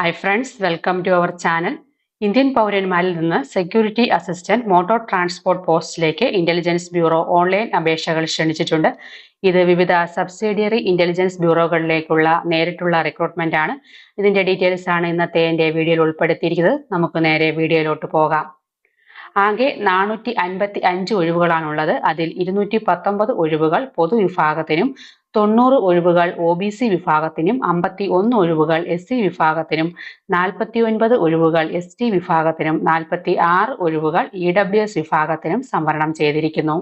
Hi friends welcome to our channel Indian പൗരന്മാരിൽ നിന്ന് security assistant motor transport പോസ്റ്റിലേക്ക് intelligence bureau online അപേക്ഷകൾ ക്ഷണിച്ചിട്ടുണ്ട്. ഇത് വിവിധ സബ്സിഡിയറി ഇന്റലിജൻസ് ബ്യൂറോകളിലേക്കുള്ള നേരിട്ടുള്ള റിക്രൂട്ട്മെന്റ് ആണ്. ഇതിന്റെ ഡീറ്റെയിൽസ് ആണ് ഇന്നത്തെ എന്റെ വീഡിയോയിൽ ഉൾപ്പെടുത്തിയിരിക്കുന്നത്. നമുക്ക് നേരെ വീഡിയോയിലോട്ട് പോകാം. ആകെ നാനൂറ്റി അൻപത്തി അഞ്ച് ഒഴിവുകളാണുള്ളത്. അതിൽ ഇരുന്നൂറ്റി പത്തൊമ്പത് ഒഴിവുകൾ പൊതുവിഭാഗത്തിനും തൊണ്ണൂറ് ഒഴിവുകൾ ഒ ബി സി വിഭാഗത്തിനും അമ്പത്തി ഒന്ന് ഒഴിവുകൾ എസ് സി വിഭാഗത്തിനും നാൽപ്പത്തി ഒൻപത് ഒഴിവുകൾ എസ് ടി വിഭാഗത്തിനും നാൽപ്പത്തി ആറ് ഒഴിവുകൾ ഇ ഡബ്ല്യു എസ് വിഭാഗത്തിനും സംവരണം ചെയ്തിരിക്കുന്നു.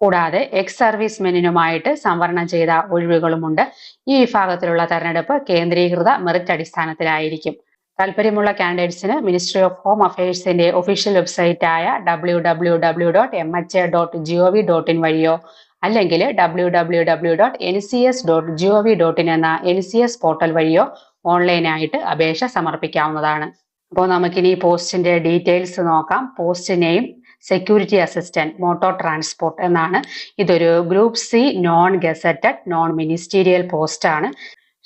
കൂടാതെ എക്സ് സർവീസ് മെനിനുമായിട്ട് സംവരണം ചെയ്ത ഒഴിവുകളുമുണ്ട്. ഈ വിഭാഗത്തിലുള്ള തെരഞ്ഞെടുപ്പ് കേന്ദ്രീകൃത മെറിറ്റ് അടിസ്ഥാനത്തിലായിരിക്കും. താല്പര്യമുള്ള കാൻഡിഡേറ്റ്സിന് മിനിസ്ട്രി ഓഫ് ഹോം അഫയേഴ്സിന്റെ ഒഫീഷ്യൽ വെബ്സൈറ്റ് ആയ W W W dot M H A dot G O V dot in വഴിയോ അല്ലെങ്കിൽ W W W dot N C S dot G O V dot in എന്ന N C S portal വഴിയോ ഓൺലൈനായിട്ട് അപേക്ഷ സമർപ്പിക്കാവുന്നതാണ്. അപ്പോൾ നമുക്കിനി പോസ്റ്റിന്റെ ഡീറ്റെയിൽസ് നോക്കാം. Post name security assistant motor transport എന്നാണ്. ഇതൊരു group C non gazetted non ministerial post ആണ്.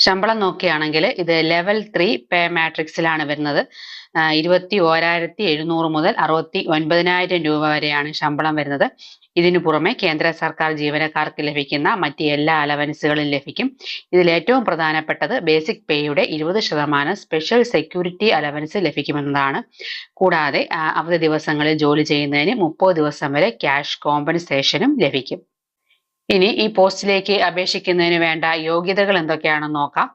ശമ്പളം നോക്കുകയാണെങ്കിൽ ഇത് ലെവൽ ത്രീ പേ മാട്രിക്സിലാണ് വരുന്നത്. ഇരുപത്തി ഓരായിരത്തി എഴുന്നൂറ് മുതൽ അറുപത്തി ഒൻപതിനായിരം രൂപ വരെയാണ് ശമ്പളം വരുന്നത്. ഇതിനു പുറമെ കേന്ദ്ര സർക്കാർ ജീവനക്കാർക്ക് ലഭിക്കുന്ന മറ്റ് എല്ലാ അലവൻസുകളും ലഭിക്കും. ഇതിൽ ഏറ്റവും പ്രധാനപ്പെട്ടത് ബേസിക് പേയുടെ ഇരുപത് ശതമാനം സ്പെഷ്യൽ സെക്യൂരിറ്റി അലവൻസ് ലഭിക്കുമെന്നതാണ്. കൂടാതെ അവധി ദിവസങ്ങളിൽ ജോലി ചെയ്യുന്നതിന് മുപ്പത് ദിവസം വരെ ക്യാഷ് കോമ്പൻസേഷനും ലഭിക്കും. ഇനി ഈ പോസ്റ്റിലേക്ക് അപേക്ഷിക്കുന്നതിന് വേണ്ട യോഗ്യതകൾ എന്തൊക്കെയാണെന്ന് നോക്കാം.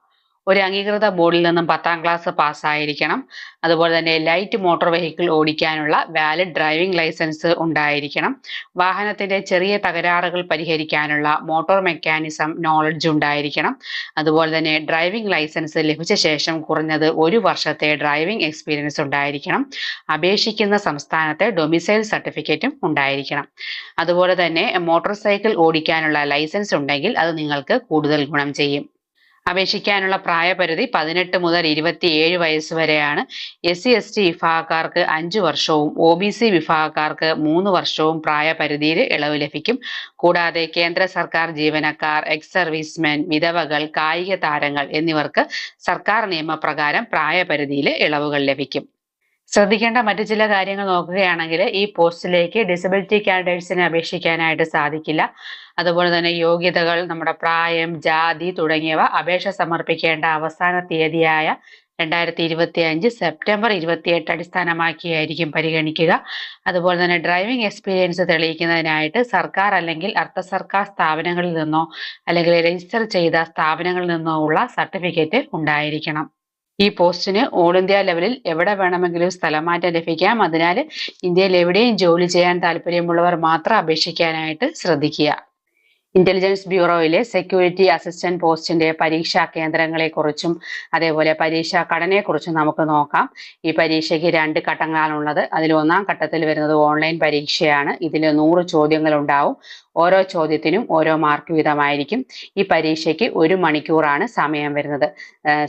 ഒരു അംഗീകൃത ബോർഡിൽ നിന്നും പത്താം ക്ലാസ് പാസ്സായിരിക്കണം. അതുപോലെ തന്നെ ലൈറ്റ് മോട്ടോർ വെഹിക്കിൾ ഓടിക്കാനുള്ള വാലിഡ് ഡ്രൈവിംഗ് ലൈസൻസ് ഉണ്ടായിരിക്കണം. വാഹനത്തിന്റെ ചെറിയ തകരാറുകൾ പരിഹരിക്കാനുള്ള മോട്ടോർ മെക്കാനിസം നോളജ് ഉണ്ടായിരിക്കണം. അതുപോലെ തന്നെ ഡ്രൈവിംഗ് ലൈസൻസ് ലഭിച്ച ശേഷം കുറഞ്ഞത് ഒരു വർഷത്തെ ഡ്രൈവിംഗ് എക്സ്പീരിയൻസ് ഉണ്ടായിരിക്കണം. അപേക്ഷിക്കുന്ന സംസ്ഥാനത്തെ ഡൊമിസൈൽ സർട്ടിഫിക്കറ്റും ഉണ്ടായിരിക്കണം. അതുപോലെ തന്നെ മോട്ടോർ സൈക്കിൾ ഓടിക്കാനുള്ള ലൈസൻസ് ഉണ്ടെങ്കിൽ അത് നിങ്ങൾക്ക് കൂടുതൽ ഗുണം ചെയ്യും. അപേക്ഷിക്കാനുള്ള പ്രായപരിധി പതിനെട്ട് മുതൽ ഇരുപത്തിയേഴ് വയസ്സ് വരെയാണ്. എസ് സി എസ് ടി വിഭാഗക്കാർക്ക് അഞ്ചു വർഷവും ഒ ബി സി വിഭാഗക്കാർക്ക് മൂന്ന് വർഷവും പ്രായപരിധിയിൽ ഇളവ് ലഭിക്കും. കൂടാതെ കേന്ദ്ര സർക്കാർ ജീവനക്കാർ എക്സ് സർവീസ്മെൻ വിധവകൾ കായിക താരങ്ങൾ എന്നിവർക്ക് സർക്കാർ നിയമപ്രകാരം പ്രായപരിധിയിൽ ഇളവുകൾ ലഭിക്കും. ശ്രദ്ധിക്കേണ്ട മറ്റു ചില കാര്യങ്ങൾ നോക്കുകയാണെങ്കിൽ ഈ പോസ്റ്റിലേക്ക് ഡിസബിലിറ്റി കാൻഡിഡേറ്റ്സിനെ അപേക്ഷിക്കാനായിട്ട് സാധിക്കില്ല. അതുപോലെ തന്നെ യോഗ്യതകൾ നമ്മുടെ പ്രായം ജാതി തുടങ്ങിയവ അപേക്ഷ സമർപ്പിക്കേണ്ട അവസാന തീയതിയായ രണ്ടായിരത്തി ഇരുപത്തി അഞ്ച് സെപ്റ്റംബർ ഇരുപത്തിയെട്ട് അടിസ്ഥാനമാക്കിയായിരിക്കും പരിഗണിക്കുക. അതുപോലെ തന്നെ ഡ്രൈവിംഗ് എക്സ്പീരിയൻസ് തെളിയിക്കുന്നതിനായിട്ട് സർക്കാർ അല്ലെങ്കിൽ അർദ്ധ സർക്കാർ സ്ഥാപനങ്ങളിൽ നിന്നോ അല്ലെങ്കിൽ രജിസ്റ്റർ ചെയ്ത സ്ഥാപനങ്ങളിൽ നിന്നോ ഉള്ള സർട്ടിഫിക്കറ്റ് ഉണ്ടായിരിക്കണം. ഈ പോസ്റ്റിന് ഓൾ ഇന്ത്യ ലെവലിൽ എവിടെ വേണമെങ്കിലും സ്ഥലമാറ്റം ലഭിക്കാം. അതിനാൽ ഇന്ത്യയിൽ എവിടെയും ജോലി ചെയ്യാൻ താല്പര്യമുള്ളവർ മാത്രം അപേക്ഷിക്കാനായിട്ട് ശ്രദ്ധിക്കുക. ഇന്റലിജൻസ് ബ്യൂറോയിലെ സെക്യൂരിറ്റി അസിസ്റ്റന്റ് പോസ്റ്റിന്റെ പരീക്ഷാ കേന്ദ്രങ്ങളെക്കുറിച്ചും അതേപോലെ പരീക്ഷാ ഘടനയെക്കുറിച്ചും നമുക്ക് നോക്കാം. ഈ പരീക്ഷയ്ക്ക് രണ്ട് ഘട്ടങ്ങളാണുള്ളത്. അതിൽ ഒന്നാം ഘട്ടത്തിൽ വരുന്നത് ഓൺലൈൻ പരീക്ഷയാണ്. ഇതിൽ നൂറ് ചോദ്യങ്ങൾ ഉണ്ടാവും ഓരോ ചോദ്യത്തിനും ഓരോ മാർക്ക് വീതമായിരിക്കും. ഈ പരീക്ഷയ്ക്ക് ഒരു മണിക്കൂറാണ് സമയം വരുന്നത്.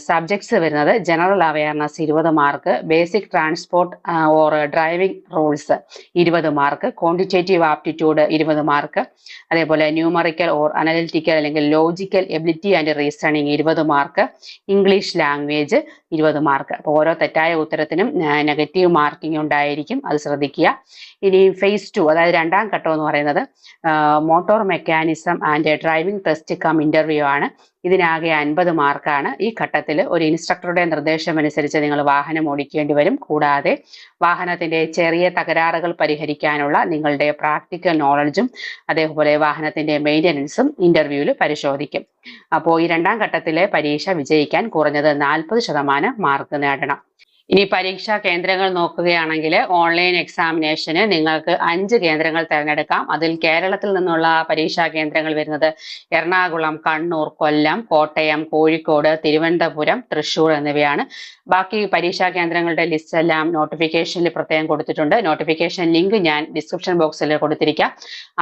സബ്ജക്ട്സ് വരുന്നത് ജനറൽ അവയർനെസ് ഇരുപത് mark basic transport or driving rules ഇരുപത് മാർക്ക് ക്വാണ്ടിറ്റേറ്റീവ് ആപ്റ്റിറ്റ്യൂഡ് ഇരുപത് മാർക്ക് അതേപോലെ ന്യൂമറിക്കൽ ഓർ അനലിറ്റിക്കൽ അല്ലെങ്കിൽ ലോജിക്കൽ എബിലിറ്റി ആൻഡ് റീസണിങ് ഇരുപത് മാർക്ക് ഇംഗ്ലീഷ് ലാംഗ്വേജ് ഇരുപത് മാർക്ക് അപ്പോൾ ഓരോ തെറ്റായ ഉത്തരത്തിനും നെഗറ്റീവ് മാർക്കിംഗ് ഉണ്ടായിരിക്കും. അത് ശ്രദ്ധിക്കുക. ഇനി ഫേസ് ടു അതായത് രണ്ടാം ഘട്ടം എന്ന് പറയുന്നത് motor mechanism and driving test cum interview ആണ്. ഇതിനാകെ അൻപത് മാർക്കാണ് ഈ ഘട്ടത്തിൽ ഒരു ഇൻസ്ട്രക്ടറുടെ നിർദ്ദേശം അനുസരിച്ച് നിങ്ങൾ വാഹനം ഓടിക്കേണ്ടി വരും. കൂടാതെ വാഹനത്തിന്റെ ചെറിയ തകരാറുകൾ പരിഹരിക്കാനുള്ള നിങ്ങളുടെ പ്രാക്ടിക്കൽ നോളജും അതേപോലെ വാഹനത്തിന്റെ മെയിന്റനൻസും ഇന്റർവ്യൂവിൽ പരിശോധിക്കും. അപ്പോൾ ഈ രണ്ടാം ഘട്ടത്തിലെ പരീക്ഷ വിജയിക്കാൻ കുറഞ്ഞത് നാൽപ്പത് ശതമാനം മാർക്ക് നേടണം. ഇനി പരീക്ഷാ കേന്ദ്രങ്ങൾ നോക്കുകയാണെങ്കിൽ ഓൺലൈൻ എക്സാമിനേഷന് നിങ്ങൾക്ക് അഞ്ച് കേന്ദ്രങ്ങൾ തിരഞ്ഞെടുക്കാം. അതിൽ കേരളത്തിൽ നിന്നുള്ള പരീക്ഷാ കേന്ദ്രങ്ങൾ വരുന്നത് എറണാകുളം കണ്ണൂർ കൊല്ലം കോട്ടയം കോഴിക്കോട് തിരുവനന്തപുരം തൃശൂർ എന്നിവയാണ്. ബാക്കി പരീക്ഷാ കേന്ദ്രങ്ങളുടെ ലിസ്റ്റ് എല്ലാം നോട്ടിഫിക്കേഷനിൽ പ്രത്യേകം കൊടുത്തിട്ടുണ്ട്. നോട്ടിഫിക്കേഷൻ ലിങ്ക് ഞാൻ ഡിസ്ക്രിപ്ഷൻ ബോക്സിൽ കൊടുത്തിരിക്കാം.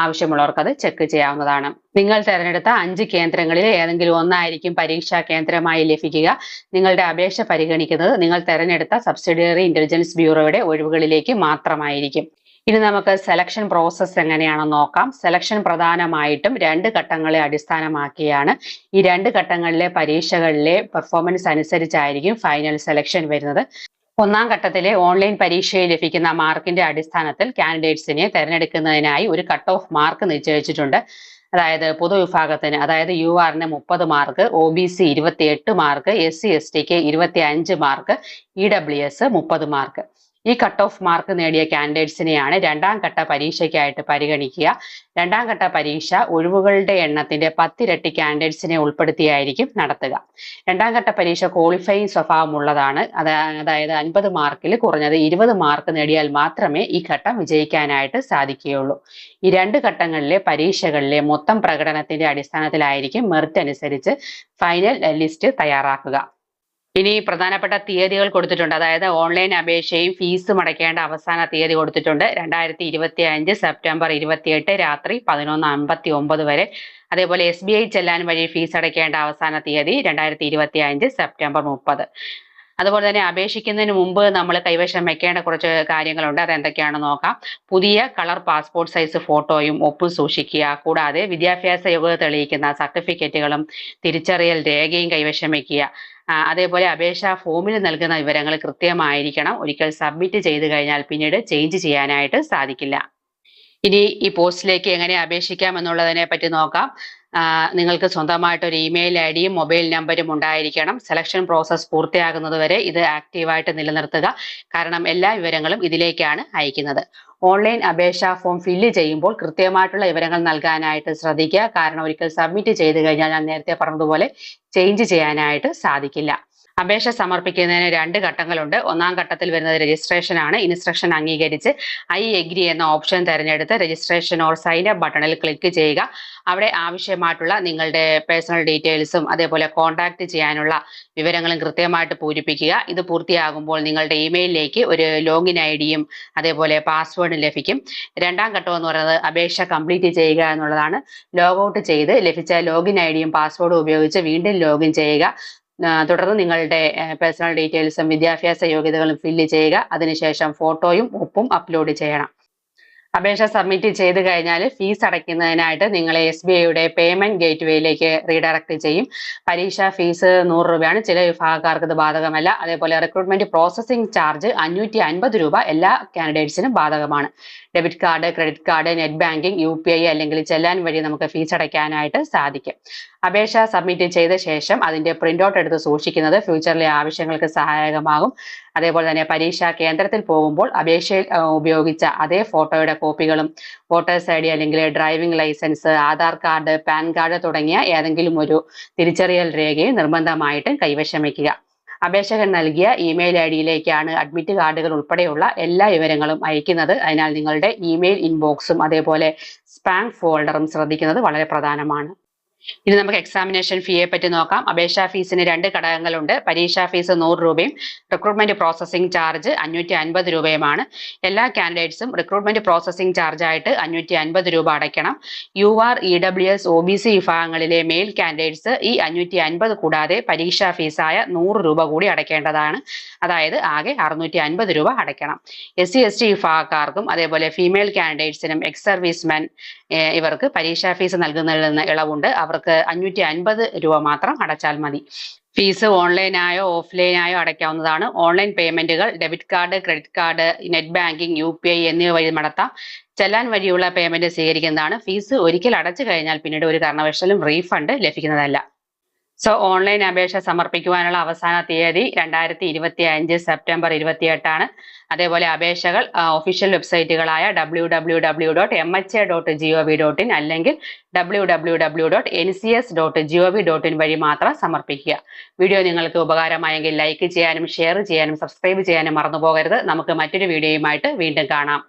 ആവശ്യമുള്ളവർക്ക് അത് ചെക്ക് ചെയ്യാവുന്നതാണ്. നിങ്ങൾ തിരഞ്ഞെടുത്ത അഞ്ച് കേന്ദ്രങ്ങളിൽ ഏതെങ്കിലും ഒന്നായിരിക്കും പരീക്ഷാ കേന്ദ്രമായി ലഭിക്കുക. നിങ്ങളുടെ അപേക്ഷ പരിഗണിക്കുന്നത് നിങ്ങൾ തിരഞ്ഞെടുത്ത സബ്സിഡിയറി ഇന്റലിജൻസ് ബ്യൂറോയുടെ ഒഴിവുകളിലേക്ക് മാത്രമായിരിക്കും. ഇനി നമുക്ക് സെലക്ഷൻ പ്രോസസ്സ് എങ്ങനെയാണെന്ന് നോക്കാം. സെലക്ഷൻ പ്രധാനമായിട്ടും രണ്ട് ഘട്ടങ്ങളെ അടിസ്ഥാനമാക്കിയാണ്. ഈ രണ്ട് ഘട്ടങ്ങളിലെ പരീക്ഷകളിലെ പെർഫോമൻസ് അനുസരിച്ചായിരിക്കും ഫൈനൽ സെലക്ഷൻ വരുന്നത്. ഒന്നാം ഘട്ടത്തിലെ ഓൺലൈൻ പരീക്ഷയിൽ ലഭിക്കുന്ന മാർക്കിന്റെ അടിസ്ഥാനത്തിൽ കാൻഡിഡേറ്റ്സിനെ തിരഞ്ഞെടുക്കുന്നതിനായി ഒരു കട്ട് ഓഫ് മാർക്ക് നിശ്ചയിച്ചിട്ടുണ്ട്. അതായത് പൊതുവിഭാഗത്തിന് അതായത് യു ആറിന് മുപ്പത് മാർക്ക് ഒ ബി സി ഇരുപത്തി എട്ട് മാർക്ക് എസ് സി എസ് ടിക്ക് ഇരുപത്തി അഞ്ച് മാർക്ക് ഇ ഡബ്ല്യു എസ് മുപ്പത് മാർക്ക് ഈ കട്ട് ഓഫ് മാർക്ക് നേടിയ കാൻഡിഡേറ്റ്സിനെയാണ് രണ്ടാം ഘട്ട പരീക്ഷയ്ക്കായിട്ട് പരിഗണിക്കുക. രണ്ടാം ഘട്ട പരീക്ഷ ഒഴിവുകളുടെ എണ്ണത്തിന്റെ പത്തിരട്ടി കാൻഡിഡേറ്റ്സിനെ ഉൾപ്പെടുത്തിയായിരിക്കും നടത്തുക. രണ്ടാം ഘട്ട പരീക്ഷ ക്വാളിഫയിങ് സ്വഭാവമുള്ളതാണ്. അത് അതായത് അൻപത് മാർക്കിൽ കുറഞ്ഞത് ഇരുപത് മാർക്ക് നേടിയാൽ മാത്രമേ ഈ ഘട്ടം വിജയിക്കാനായിട്ട് സാധിക്കുകയുള്ളൂ. ഈ രണ്ട് ഘട്ടങ്ങളിലെ പരീക്ഷകളിലെ മൊത്തം പ്രകടനത്തിന്റെ അടിസ്ഥാനത്തിലായിരിക്കും മെറിറ്റ് അനുസരിച്ച് ഫൈനൽ ലിസ്റ്റ് തയ്യാറാക്കുക. ഇനി പ്രധാനപ്പെട്ട തീയതികൾ കൊടുത്തിട്ടുണ്ട്. അതായത് ഓൺലൈൻ അപേക്ഷയും ഫീസും അടയ്ക്കേണ്ട അവസാന തീയതി കൊടുത്തിട്ടുണ്ട്. രണ്ടായിരത്തി ഇരുപത്തി അഞ്ച് സെപ്റ്റംബർ ഇരുപത്തിയെട്ട് രാത്രി പതിനൊന്ന് അമ്പത്തി ഒമ്പത് വരെ. അതേപോലെ എസ് ബി ഐ ചെല്ലാൻ വഴി ഫീസ് അടയ്ക്കേണ്ട അവസാന തീയതി രണ്ടായിരത്തി ഇരുപത്തി അഞ്ച് സെപ്റ്റംബർ മുപ്പത്. അതുപോലെ തന്നെ അപേക്ഷിക്കുന്നതിന് മുമ്പ് നമ്മൾ കൈവശം വെക്കേണ്ട കുറച്ച് കാര്യങ്ങളുണ്ട്. അതെന്തൊക്കെയാണെന്ന് നോക്കാം. പുതിയ കളർ പാസ്പോർട്ട് സൈസ് ഫോട്ടോയും ഒപ്പും സൂക്ഷിക്കുക. കൂടാതെ വിദ്യാഭ്യാസ യോഗ്യത തെളിയിക്കുന്ന സർട്ടിഫിക്കറ്റുകളും തിരിച്ചറിയൽ രേഖയും കൈവശം വെക്കുക. അതേപോലെ അപേക്ഷാ ഫോമിൽ നൽകുന്ന വിവരങ്ങൾ കൃത്യമായിരിക്കണം. ഒരിക്കൽ സബ്മിറ്റ് ചെയ്ത് കഴിഞ്ഞാൽ പിന്നീട് ചേഞ്ച് ചെയ്യാനായിട്ട് സാധിക്കില്ല. ഇനി ഈ പോസ്റ്റിലേക്ക് എങ്ങനെ അപേക്ഷിക്കാം എന്നുള്ളതിനെ പറ്റി നോക്കാം. നിങ്ങൾക്ക് സ്വന്തമായിട്ട് ഒരു ഇമെയിൽ ഐ ഡിയും മൊബൈൽ നമ്പരും ഉണ്ടായിരിക്കണം. സെലക്ഷൻ പ്രോസസ്സ് പൂർത്തിയാകുന്നതുവരെ ഇത് ആക്റ്റീവായിട്ട് നിലനിർത്തുക. കാരണം എല്ലാ വിവരങ്ങളും ഇതിലേക്കാണ് അയക്കുന്നത്. ഓൺലൈൻ അപേക്ഷാ ഫോം ഫില്ല് ചെയ്യുമ്പോൾ കൃത്യമായിട്ടുള്ള വിവരങ്ങൾ നൽകാനായിട്ട് ശ്രദ്ധിക്കുക. കാരണം ഒരിക്കൽ സബ്മിറ്റ് ചെയ്ത് കഴിഞ്ഞാൽ ഞാൻ നേരത്തെ പറഞ്ഞതുപോലെ ചേഞ്ച് ചെയ്യാനായിട്ട് സാധിക്കില്ല. അപേക്ഷ സമർപ്പിക്കുന്നതിന് രണ്ട് ഘട്ടങ്ങളുണ്ട്. ഒന്നാം ഘട്ടത്തിൽ വരുന്നത് രജിസ്ട്രേഷൻ ആണ്. ഇൻസ്ട്രക്ഷൻ അംഗീകരിച്ച് ഐ എഗ്രി എന്ന ഓപ്ഷൻ തിരഞ്ഞെടുത്ത് രജിസ്ട്രേഷൻ ഓർ സൈൻ അപ്പ് ബട്ടണിൽ ക്ലിക്ക് ചെയ്യുക. അവിടെ ആവശ്യമായിട്ടുള്ള നിങ്ങളുടെ പേഴ്സണൽ ഡീറ്റെയിൽസും അതേപോലെ കോൺടാക്ട് ചെയ്യാനുള്ള വിവരങ്ങളും കൃത്യമായിട്ട് പൂരിപ്പിക്കുക. ഇത് പൂർത്തിയാകുമ്പോൾ നിങ്ങളുടെ ഇമെയിലിലേക്ക് ഒരു ലോഗിൻ ഐ ഡിയും അതേപോലെ പാസ്വേഡും ലഭിക്കും. രണ്ടാം ഘട്ടം എന്ന് പറയുന്നത് അപേക്ഷ കംപ്ലീറ്റ് ചെയ്യുക എന്നുള്ളതാണ്. ലോഗൌട്ട് ചെയ്ത് ലഭിച്ച ലോഗിൻ ഐ ഡിയും പാസ്വേഡും ഉപയോഗിച്ച് വീണ്ടും ലോഗിൻ ചെയ്യുക. തുടർന്ന് നിങ്ങളുടെ പേഴ്സണൽ ഡീറ്റെയിൽസും വിദ്യാഭ്യാസ യോഗ്യതകളും ഫില്ല് ചെയ്യുക. അതിനുശേഷം ഫോട്ടോയും ഒപ്പും അപ്ലോഡ് ചെയ്യണം. അപേക്ഷ സബ്മിറ്റ് ചെയ്ത് കഴിഞ്ഞാൽ ഫീസ് അടയ്ക്കുന്നതിനായിട്ട് നിങ്ങളെ എസ് ബി ഐയുടെ പേയ്മെന്റ് ഗേറ്റ്വേയിലേക്ക് റീഡയറക്ട് ചെയ്യും. പരീക്ഷാ ഫീസ് നൂറ് രൂപയാണ്. ചില വിഭാഗക്കാർക്ക് ഇത് ബാധകമല്ല. അതേപോലെ റിക്രൂട്ട്മെന്റ് പ്രോസസ്സിംഗ് ചാർജ് അഞ്ഞൂറ്റി അൻപത് രൂപ എല്ലാ കാൻഡിഡേറ്റ്സിനും ബാധകമാണ്. Debit card credit card net banking U P I അല്ലെങ്കിൽ ചെല്ലാൻ വഴി നമുക്ക് ഫീസ് അടയ്ക്കാനായിട്ട് സാധിക്കും. അപേക്ഷ സബ്മിറ്റ് ചെയ്ത ശേഷം അതിന്റെ പ്രിന്റ് ഔട്ട് എടുത്ത് സൂക്ഷിക്കുന്നത് ഫ്യൂച്ചറിലെ ആവശ്യങ്ങൾക്ക് സഹായകമാകും. അതേപോലെ തന്നെ പരീക്ഷാ കേന്ദ്രത്തിൽ പോകുമ്പോൾ അപേക്ഷയിൽ ഉപയോഗിച്ച അതേ ഫോട്ടോയുടെ കോപ്പികളും വോട്ടേഴ്സ് ഐ ഡി അല്ലെങ്കിൽ driving licence Aadhaar card PAN card തുടങ്ങിയ ഏതെങ്കിലും ഒരു തിരിച്ചറിയൽ രേഖയും നിർബന്ധമായിട്ടും കൈവശം വയ്ക്കുക. അപേക്ഷകൻ നൽകിയ ഇമെയിൽ ഐ ഡിയിലേക്കാണ് അഡ്മിറ്റ് കാർഡുകൾ ഉൾപ്പെടെയുള്ള എല്ലാ വിവരങ്ങളും അയക്കുന്നത്. അതിനാൽ നിങ്ങളുടെ ഇമെയിൽ ഇൻബോക്സും അതേപോലെ സ്പാം ഫോൾഡറും ശ്രദ്ധിക്കുന്നത് വളരെ പ്രധാനമാണ്. ഇനി നമുക്ക് എക്സാമിനേഷൻ ഫീയെ പറ്റി നോക്കാം. അപേക്ഷാ ഫീസിന് രണ്ട് ഘടകങ്ങളുണ്ട്. പരീക്ഷാ ഫീസ് നൂറ് രൂപയും റിക്രൂട്ട്മെന്റ് പ്രോസസ്സിംഗ് ചാർജ് അഞ്ഞൂറ്റി അൻപത് രൂപയുമാണ്. എല്ലാ കാൻഡിഡേറ്റ്സും റിക്രൂട്ട്മെന്റ് പ്രോസസ്സിംഗ് ചാർജായിട്ട് അഞ്ഞൂറ്റി അൻപത് രൂപ അടയ്ക്കണം. U R E W S O B C വിഭാഗങ്ങളിലെ മെയിൽ കാൻഡിഡേറ്റ്സ് ഈ അഞ്ഞൂറ്റി അൻപത് കൂടാതെ പരീക്ഷാ ഫീസായ നൂറ് രൂപ കൂടി അടയ്ക്കേണ്ടതാണ്. അതായത് ആകെ അറുന്നൂറ്റി അൻപത് രൂപ അടയ്ക്കണം. എസ് സി എസ് ടി വിഭാഗക്കാർക്കും അതേപോലെ ഫീമെയിൽ കാൻഡിഡേറ്റ്സിനും എക്സ് സർവീസ്മെൻ ഇവർക്ക് പരീക്ഷാ ഫീസ് നൽകുന്നതിൽ നിന്ന് ഇളവുണ്ട്. അവർക്ക് അഞ്ഞൂറ്റി അൻപത് രൂപ മാത്രം അടച്ചാൽ മതി. ഫീസ് ഓൺലൈനായോ ഓഫ്ലൈനായോ അടയ്ക്കാവുന്നതാണ്. Online പേയ്മെന്റുകൾ debit card credit card net banking U P I എന്നിവ വഴി നടത്താം. ചെല്ലാൻ വഴിയുള്ള പേയ്മെന്റ് സ്വീകരിക്കുന്നതാണ്. ഫീസ് ഒരിക്കൽ അടച്ചു കഴിഞ്ഞാൽ പിന്നീട് ഒരു കാരണവശാലും റീഫണ്ട് ലഭിക്കുന്നതല്ല. സോ ഓൺലൈൻ അപേക്ഷ സമർപ്പിക്കുവാനുള്ള അവസാന തീയതി രണ്ടായിരത്തി ഇരുപത്തി അഞ്ച് സെപ്റ്റംബർ ഇരുപത്തിയെട്ടാണ്. അതേപോലെ അപേക്ഷകൾ official വെബ്സൈറ്റുകളായ W W W dot M H A dot G O V dot in അല്ലെങ്കിൽ W W W dot N C S dot G O V dot in വഴി മാത്രം സമർപ്പിക്കുക. വീഡിയോ നിങ്ങൾക്ക് ഉപകാരമായെങ്കിൽ ലൈക്ക് ചെയ്യാനും ഷെയർ ചെയ്യാനും സബ്സ്ക്രൈബ് ചെയ്യാനും മറന്നു പോകരുത് നമുക്ക് മറ്റൊരു വീഡിയോയുമായിട്ട് വീണ്ടും കാണാം.